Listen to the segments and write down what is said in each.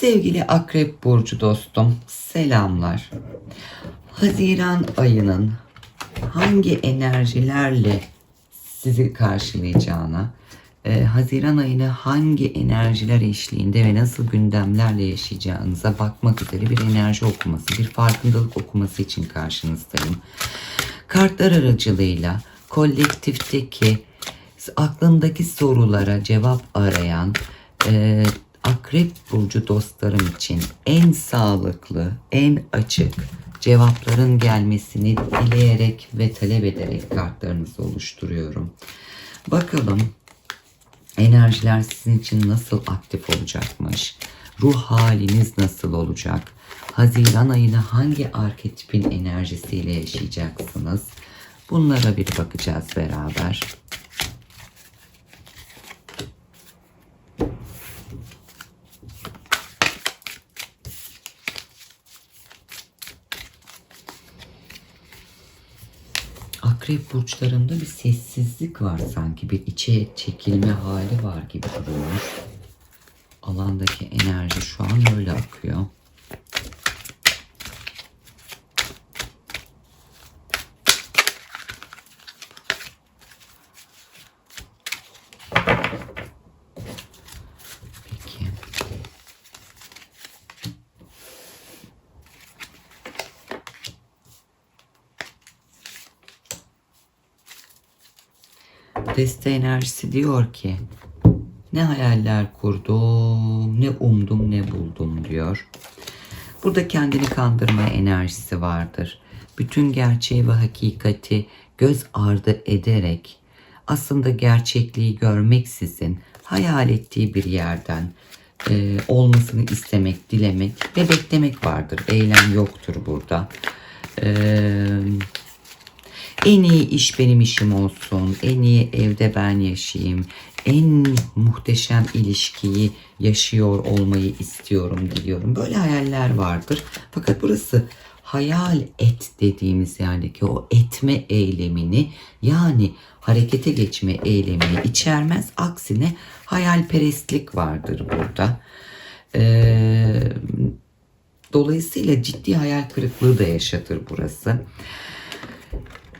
Sevgili Akrep Burcu dostum, selamlar. Haziran ayının hangi enerjilerle sizi karşılayacağına, e, Haziran ayını hangi enerjiler eşliğinde ve nasıl gündemlerle yaşayacağınıza bakmak üzere bir enerji okuması, bir farkındalık okuması için karşınızdayım. Kartlar aracılığıyla kolektifteki aklındaki sorulara cevap arayan e, Akrep Burcu dostlarım için en sağlıklı, en açık cevapların gelmesini dileyerek ve talep ederek kartlarınızı oluşturuyorum. Bakalım enerjiler sizin için nasıl aktif olacakmış? Ruh haliniz nasıl olacak? Haziran ayını hangi arketipin enerjisiyle yaşayacaksınız? Bunlara bir bakacağız beraber. Akrep burçlarında bir sessizlik var sanki. Bir içe çekilme hali var gibi duruyor. Alandaki enerji şu an öyle akıyor. Peki. Deste enerjisi diyor ki ne hayaller kurdum, ne umdum, ne buldum diyor. Burada kendini kandırma enerjisi vardır. Bütün gerçeği ve hakikati göz ardı ederek aslında gerçekliği görmeksizin hayal ettiği bir yerden e, olmasını istemek, dilemek ve beklemek vardır. Eylem yoktur burada. Eee en iyi iş benim işim olsun. En iyi evde ben yaşayayım. En muhteşem ilişkiyi yaşıyor olmayı istiyorum diliyorum. Böyle hayaller vardır. Fakat burası hayal et dediğimiz yerdeki o etme eylemini yani harekete geçme eylemini içermez. Aksine hayalperestlik vardır burada. Ee, dolayısıyla ciddi hayal kırıklığı da yaşatır burası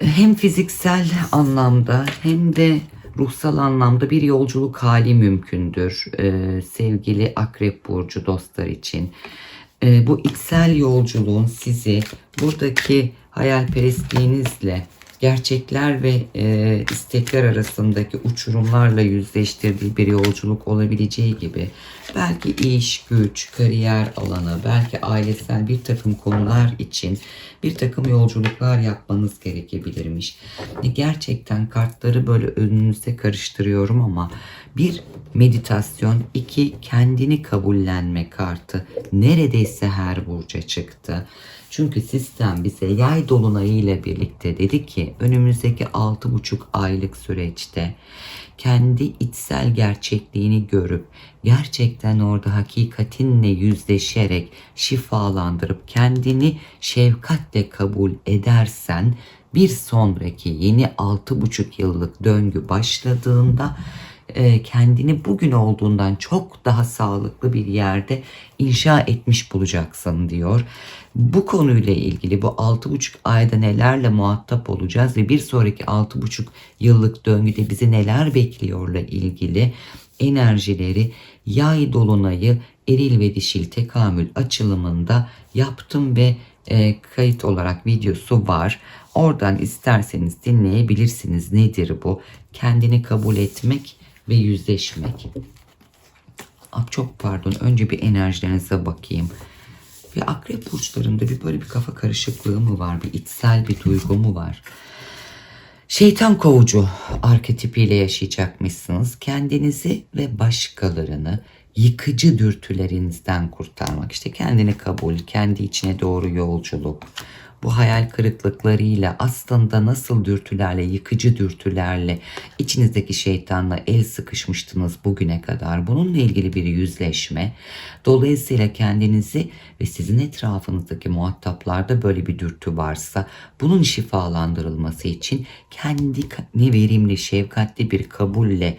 hem fiziksel anlamda hem de ruhsal anlamda bir yolculuk hali mümkündür ee, sevgili Akrep Burcu dostlar için. Ee, bu içsel yolculuğun sizi buradaki hayalperestliğinizle gerçekler ve e, istekler arasındaki uçurumlarla yüzleştirdiği bir yolculuk olabileceği gibi belki iş, güç, kariyer alanı, belki ailesel bir takım konular için bir takım yolculuklar yapmanız gerekebilirmiş. E, gerçekten kartları böyle önünüzde karıştırıyorum ama bir meditasyon, iki kendini kabullenme kartı neredeyse her burca çıktı. Çünkü sistem bize yay dolunayı ile birlikte dedi ki önümüzdeki 6,5 aylık süreçte kendi içsel gerçekliğini görüp gerçekten orada hakikatinle yüzleşerek şifalandırıp kendini şefkatle kabul edersen bir sonraki yeni 6,5 yıllık döngü başladığında kendini bugün olduğundan çok daha sağlıklı bir yerde inşa etmiş bulacaksın diyor. Bu konuyla ilgili bu 6,5 ayda nelerle muhatap olacağız ve bir sonraki 6,5 yıllık döngüde bizi neler bekliyorla ilgili enerjileri yay dolunayı eril ve dişil tekamül açılımında yaptım ve e, kayıt olarak videosu var. Oradan isterseniz dinleyebilirsiniz. Nedir bu? Kendini kabul etmek ve yüzleşmek. Ah, çok pardon. Önce bir enerjilerinize bakayım. Ve akrep burçlarında bir böyle bir kafa karışıklığı mı var? Bir içsel bir duygu mu var? Şeytan kovucu arketipiyle yaşayacakmışsınız. Kendinizi ve başkalarını yıkıcı dürtülerinizden kurtarmak. İşte kendini kabul, kendi içine doğru yolculuk. Bu hayal kırıklıklarıyla aslında nasıl dürtülerle, yıkıcı dürtülerle içinizdeki şeytanla el sıkışmıştınız bugüne kadar. Bununla ilgili bir yüzleşme. Dolayısıyla kendinizi ve sizin etrafınızdaki muhataplarda böyle bir dürtü varsa bunun şifalandırılması için kendini verimli, şefkatli bir kabulle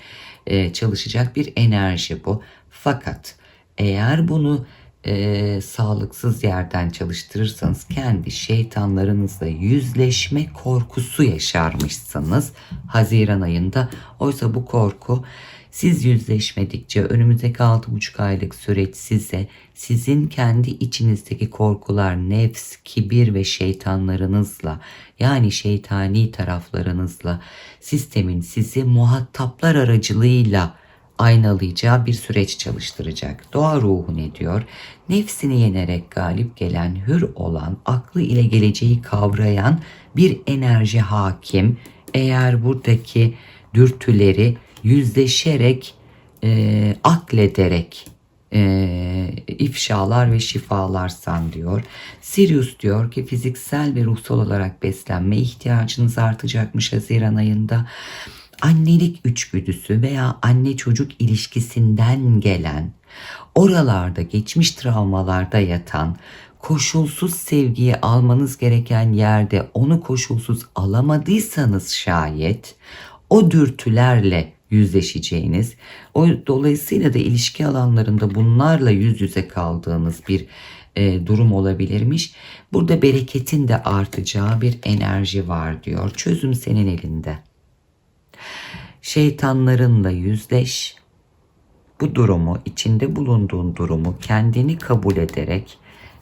çalışacak bir enerji bu. Fakat eğer bunu e, sağlıksız yerden çalıştırırsanız kendi şeytanlarınızla yüzleşme korkusu yaşarmışsınız Haziran ayında. Oysa bu korku siz yüzleşmedikçe önümüzdeki 6,5 aylık süreç size sizin kendi içinizdeki korkular, nefs, kibir ve şeytanlarınızla yani şeytani taraflarınızla sistemin sizi muhataplar aracılığıyla aynalayacağı bir süreç çalıştıracak. Doğa ruhu ne diyor? Nefsini yenerek galip gelen, hür olan, aklı ile geleceği kavrayan bir enerji hakim. Eğer buradaki dürtüleri yüzleşerek, e, aklederek e, ifşalar ve şifalarsan diyor. Sirius diyor ki fiziksel ve ruhsal olarak beslenme ihtiyacınız artacakmış Haziran ayında annelik içgüdüsü veya anne çocuk ilişkisinden gelen, oralarda geçmiş travmalarda yatan, koşulsuz sevgiyi almanız gereken yerde onu koşulsuz alamadıysanız şayet o dürtülerle yüzleşeceğiniz, o dolayısıyla da ilişki alanlarında bunlarla yüz yüze kaldığınız bir e, durum olabilirmiş. Burada bereketin de artacağı bir enerji var diyor. Çözüm senin elinde. Şeytanlarınla yüzleş. Bu durumu, içinde bulunduğun durumu kendini kabul ederek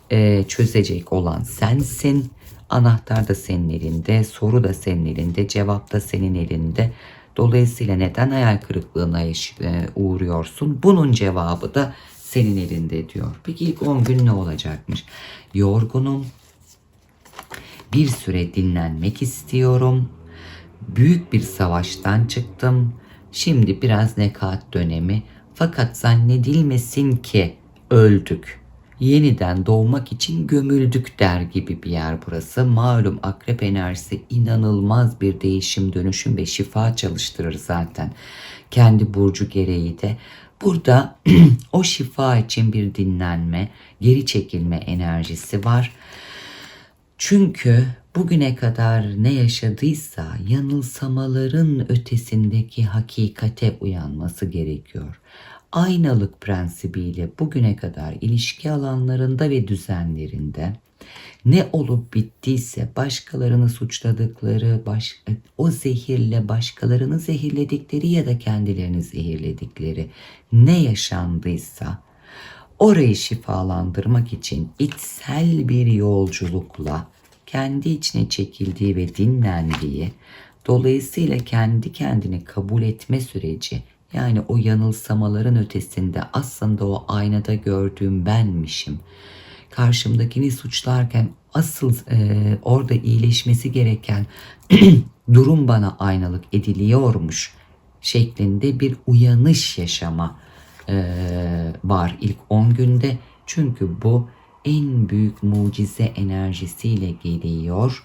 e, çözecek olan sensin. Anahtar da senin elinde, soru da senin elinde, cevap da senin elinde. Dolayısıyla neden hayal kırıklığına e, uğruyorsun? Bunun cevabı da senin elinde diyor. Peki ilk 10 gün ne olacakmış? Yorgunum. Bir süre dinlenmek istiyorum. Büyük bir savaştan çıktım. Şimdi biraz nekat dönemi. Fakat zannedilmesin ki öldük. Yeniden doğmak için gömüldük der gibi bir yer burası. Malum akrep enerjisi inanılmaz bir değişim, dönüşüm ve şifa çalıştırır zaten. Kendi burcu gereği de. Burada o şifa için bir dinlenme, geri çekilme enerjisi var. Çünkü bugüne kadar ne yaşadıysa yanılsamaların ötesindeki hakikate uyanması gerekiyor. Aynalık prensibiyle bugüne kadar ilişki alanlarında ve düzenlerinde ne olup bittiyse başkalarını suçladıkları, baş, o zehirle başkalarını zehirledikleri ya da kendilerini zehirledikleri ne yaşandıysa orayı şifalandırmak için içsel bir yolculukla kendi içine çekildiği ve dinlendiği, dolayısıyla kendi kendini kabul etme süreci, yani o yanılsamaların ötesinde aslında o aynada gördüğüm benmişim. Karşımdakini suçlarken asıl e, orada iyileşmesi gereken durum bana aynalık ediliyormuş şeklinde bir uyanış yaşama e, var ilk 10 günde. Çünkü bu en büyük mucize enerjisiyle geliyor.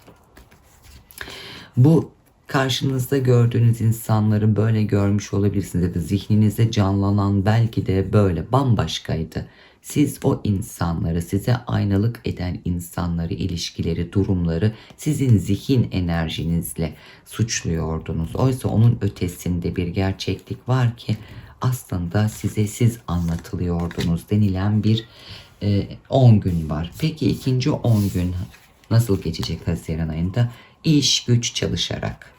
Bu karşınızda gördüğünüz insanları böyle görmüş olabilirsiniz ya da zihninizde canlanan belki de böyle bambaşkaydı. Siz o insanları, size aynalık eden insanları, ilişkileri, durumları sizin zihin enerjinizle suçluyordunuz. Oysa onun ötesinde bir gerçeklik var ki aslında size siz anlatılıyordunuz denilen bir 10 gün var. Peki ikinci 10 gün nasıl geçecek Haziran ayında? İş güç çalışarak.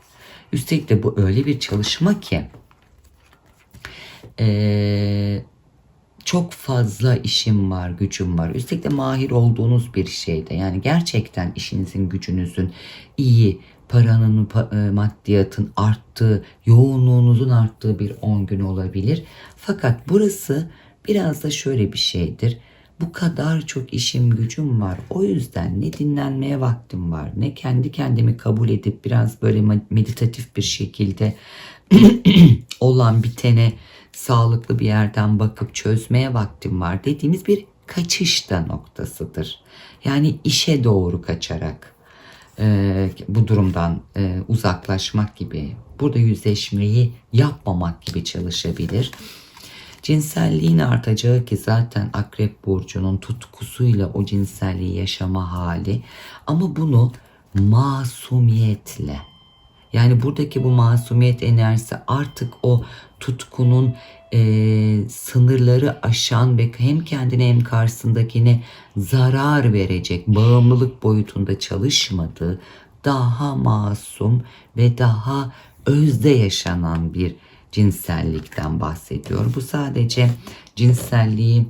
Üstelik de bu öyle bir çalışma ki eee, çok fazla işim var, gücüm var. Üstelik de mahir olduğunuz bir şeyde. Yani gerçekten işinizin, gücünüzün iyi, paranın, pa- e, maddiyatın arttığı, yoğunluğunuzun arttığı bir 10 gün olabilir. Fakat burası biraz da şöyle bir şeydir. Bu kadar çok işim gücüm var. O yüzden ne dinlenmeye vaktim var, ne kendi kendimi kabul edip biraz böyle meditatif bir şekilde olan bitene sağlıklı bir yerden bakıp çözmeye vaktim var dediğimiz bir kaçışta noktasıdır. Yani işe doğru kaçarak e, bu durumdan e, uzaklaşmak gibi, burada yüzleşmeyi yapmamak gibi çalışabilir. Cinselliğin artacağı ki zaten Akrep Burcu'nun tutkusuyla o cinselliği yaşama hali. Ama bunu masumiyetle Yani buradaki bu masumiyet enerjisi artık o tutkunun e, sınırları aşan ve hem kendine hem karşısındakine zarar verecek bağımlılık boyutunda çalışmadığı daha masum ve daha özde yaşanan bir cinsellikten bahsediyor. Bu sadece cinselliği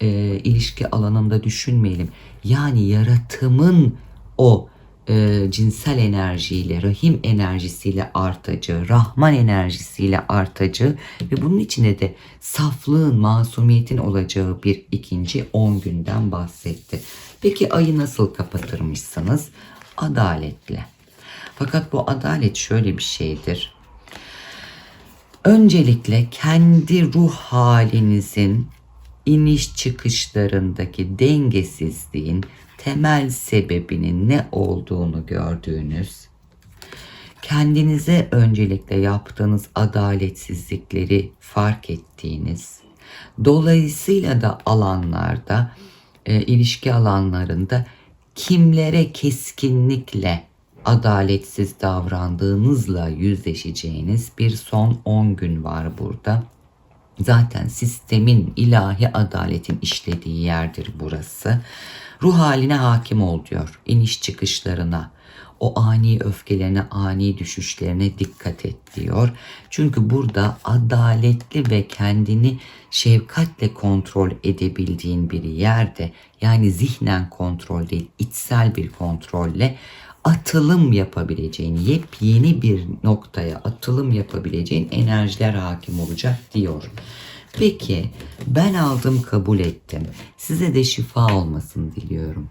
e, ilişki alanında düşünmeyelim. Yani yaratımın o e, cinsel enerjiyle, rahim enerjisiyle artacağı, rahman enerjisiyle artacağı ve bunun içinde de saflığın, masumiyetin olacağı bir ikinci 10 günden bahsetti. Peki ayı nasıl kapatırmışsınız? Adaletle. Fakat bu adalet şöyle bir şeydir. Öncelikle kendi ruh halinizin iniş çıkışlarındaki dengesizliğin temel sebebinin ne olduğunu gördüğünüz, kendinize öncelikle yaptığınız adaletsizlikleri fark ettiğiniz, dolayısıyla da alanlarda, e, ilişki alanlarında kimlere keskinlikle adaletsiz davrandığınızla yüzleşeceğiniz bir son 10 gün var burada. Zaten sistemin ilahi adaletin işlediği yerdir burası. Ruh haline hakim ol diyor. İniş çıkışlarına, o ani öfkelerine, ani düşüşlerine dikkat et diyor. Çünkü burada adaletli ve kendini şefkatle kontrol edebildiğin bir yerde yani zihnen kontrol değil, içsel bir kontrolle atılım yapabileceğin, yepyeni bir noktaya atılım yapabileceğin enerjiler hakim olacak diyor. Peki ben aldım kabul ettim. Size de şifa olmasını diliyorum.